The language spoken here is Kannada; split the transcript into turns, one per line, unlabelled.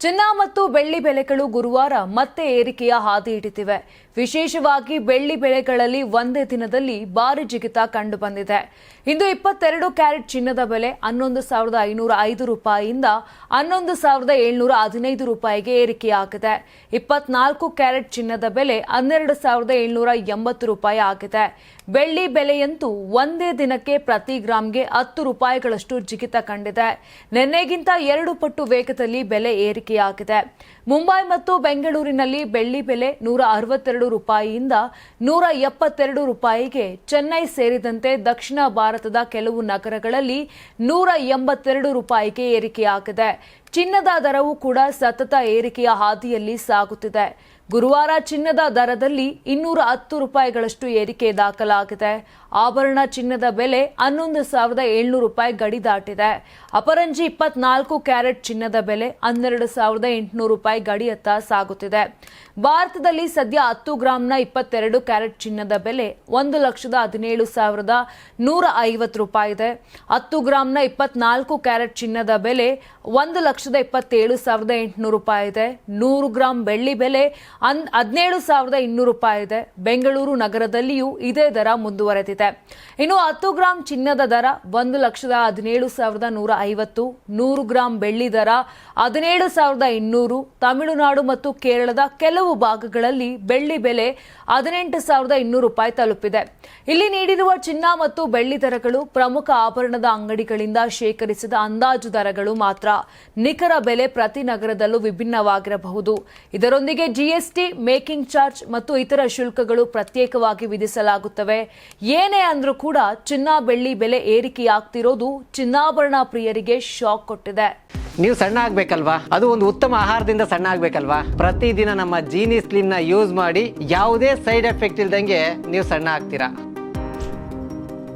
ಚಿನ್ನ ಮತ್ತು ಬೆಳ್ಳಿ ಬೆಲೆಗಳು ಗುರುವಾರ ಮತ್ತೆ ಏರಿಕೆಯ ಹಾದಿ ಹಿಡಿತಿವೆ. ವಿಶೇಷವಾಗಿ ಬೆಳ್ಳಿ ಬೆಲೆಗಳಲ್ಲಿ ಒಂದೇ ದಿನದಲ್ಲಿ ಭಾರಿ ಜಿಗಿತ ಕಂಡುಬಂದಿದೆ. ಇಂದು ಇಪ್ಪತ್ತೆರಡು ಕ್ಯಾರೆಟ್ ಚಿನ್ನದ ಬೆಲೆ ಹನ್ನೊಂದು ಸಾವಿರದ ಐನೂರ ಐದು ರೂಪಾಯಿಯಿಂದ ಹನ್ನೊಂದು ಸಾವಿರದ ಏಳ್ನೂರ ಹದಿನೈದು ರೂಪಾಯಿಗೆ ಏರಿಕೆಯಾಗಿದೆ. ಇಪ್ಪತ್ನಾಲ್ಕು ಕ್ಯಾರೆಟ್ ಚಿನ್ನದ ಬೆಲೆ ಹನ್ನೆರಡು ಸಾವಿರದ ಏಳ್ನೂರ ಎಂಬತ್ತು ರೂಪಾಯಿ ಆಗಿದೆ. ಬೆಳ್ಳಿ ಬೆಲೆಯಂತೂ ಒಂದೇ ದಿನಕ್ಕೆ ಪ್ರತಿ ಗ್ರಾಂಗೆ ಹತ್ತು ರೂಪಾಯಿಗಳಷ್ಟು ಜಿಗಿತ ಕಂಡಿದೆ. ನಿನ್ನೆಗಿಂತ ಎರಡು ಪಟ್ಟು ವೇಗದಲ್ಲಿ ಬೆಲೆ ಏರಿಕೆಯಾಗಿದೆ. ಮುಂಬೈ ಮತ್ತು ಬೆಂಗಳೂರಿನಲ್ಲಿ ಬೆಳ್ಳಿ ಬೆಲೆ ನೂರ ಅರವತ್ತೆರಡು ರೂಪಾಯಿಯಿಂದ ನೂರ ಎಪ್ಪತ್ತೆರಡು ರೂಪಾಯಿಗೆ ಚೆನ್ನೈ ಸೇರಿದಂತೆ ದಕ್ಷಿಣ ಭಾರತದ ಕೆಲವು ನಗರಗಳಲ್ಲಿ ನೂರ ಎಂಬತ್ತೆರಡು ರೂಪಾಯಿಗೆ ಏರಿಕೆಯಾಗಿದೆ. ಚಿನ್ನದ ದರವು ಕೂಡ ಸತತ ಏರಿಕೆಯ ಹಾದಿಯಲ್ಲಿ ಸಾಗುತ್ತಿದೆ. ಗುರುವಾರ ಚಿನ್ನದ ದರದಲ್ಲಿ ಇನ್ನೂರ ಹತ್ತು ರೂಪಾಯಿಗಳಷ್ಟು ಏರಿಕೆ ದಾಖಲಾಗಿದೆ. ಆಭರಣ ಚಿನ್ನದ ಬೆಲೆ ಹನ್ನೊಂದು ಸಾವಿರದ ಏಳ್ನೂರು ರೂಪಾಯಿ ಗಡಿ ದಾಟಿದೆ. ಅಪರಂಜಿ ಇಪ್ಪತ್ನಾಲ್ಕು ಕ್ಯಾರೆಟ್ ಚಿನ್ನದ ಬೆಲೆ ಹನ್ನೆರಡು ಸಾವಿರದ ಎಂಟುನೂರು ರೂಪಾಯಿ ಗಡಿಯತ್ತ ಸಾಗುತ್ತಿದೆ. ಭಾರತದಲ್ಲಿ ಸದ್ಯ ಹತ್ತು ಗ್ರಾಂನ ಇಪ್ಪತ್ತೆರಡು ಕ್ಯಾರೆಟ್ ಚಿನ್ನದ ಬೆಲೆ ಒಂದು ಲಕ್ಷದ ಹದಿನೇಳು ಸಾವಿರದ ನೂರ ಐವತ್ತು ರೂಪಾಯಿ ಇದೆ. ಹತ್ತು ಗ್ರಾಂನ ಇಪ್ಪತ್ನಾಲ್ಕು ಕ್ಯಾರೆಟ್ ಚಿನ್ನದ ಬೆಲೆ ಒಂದು ಲಕ್ಷದ ಇಪ್ಪತ್ತೇಳು ಸಾವಿರದ ಎಂಟುನೂರು ರೂಪಾಯಿ ಇದೆ. ನೂರು ಗ್ರಾಂ ಬೆಳ್ಳಿ ಬೆಲೆ ಅನ್ ಹದಿನೇಳು ಸಾವಿರದ ಇನ್ನೂರು ರೂಪಾಯಿ ಇದೆ. ಬೆಂಗಳೂರು ನಗರದಲ್ಲಿಯೂ ಇದೇ ದರ ಮುಂದುವರೆದಿದೆ. ಇನ್ನು ಹತ್ತು ಗ್ರಾಂ ಚಿನ್ನದ ದರ ಒಂದು ಲಕ್ಷದ ಹದಿನೇಳು ಸಾವಿರದ ನೂರ ಐವತ್ತು, ನೂರು ಗ್ರಾಂ ಬೆಳ್ಳಿ ದರ ಹದಿನೇಳು ಸಾವಿರದ ಇನ್ನೂರು, ತಮಿಳುನಾಡು ಮತ್ತು ಕೇರಳದ ಕೆಲವು ಭಾಗಗಳಲ್ಲಿ ಬೆಳ್ಳಿ ಬೆಲೆ ಹದಿನೆಂಟು ಸಾವಿರದ ಇನ್ನೂರು ರೂಪಾಯಿ ತಲುಪಿದೆ. ಇಲ್ಲಿ ನೀಡಿರುವ ಚಿನ್ನ ಮತ್ತು ಬೆಳ್ಳಿ ದರಗಳು ಪ್ರಮುಖ ಆಭರಣದ ಅಂಗಡಿಗಳಿಂದ ಶೇಖರಿಸಿದ ಅಂದಾಜು ದರಗಳು ಮಾತ್ರ. ನಿಖರ ಬೆಲೆ ಪ್ರತಿ ನಗರದಲ್ಲೂ ವಿಭಿನ್ನವಾಗಿರಬಹುದು. ಇದರೊಂದಿಗೆ ಜಿಎಸ್ಟಿ ಮೇಕಿಂಗ್ ಚಾರ್ಜ್ ಮತ್ತು ಇತರ ಶುಲ್ಕಗಳು ಪ್ರತ್ಯೇಕವಾಗಿ ವಿಧಿಸಲಾಗುತ್ತವೆ. ಏನೇ ಅಂದ್ರೂ ಕೂಡ ಚಿನ್ನ, ಬೆಳ್ಳಿ ಬೆಲೆ ಏರಿಕೆಯಾಗ್ತಿರೋದು ಚಿನ್ನಾಭರಣ ಪ್ರಿಯರಿಗೆ ಶಾಕ್ ಕೊಟ್ಟಿದೆ.
ನೀವು ಸಣ್ಣ ಆಗ್ಬೇಕಲ್ವಾ? ಅದು ಒಂದು ಉತ್ತಮ ಆಹಾರದಿಂದ ಸಣ್ಣ ಆಗ್ಬೇಕಲ್ವಾ? ಪ್ರತಿದಿನ ನಮ್ಮ ಜೀನಿ ಸ್ಲಿಮ್ನ ಯೂಸ್ ಮಾಡಿ ಯಾವುದೇ ಸೈಡ್ ಎಫೆಕ್ಟ್ ಇಲ್ದಂಗೆ ನೀವು ಸಣ್ಣ ಆಗ್ತೀರಾ?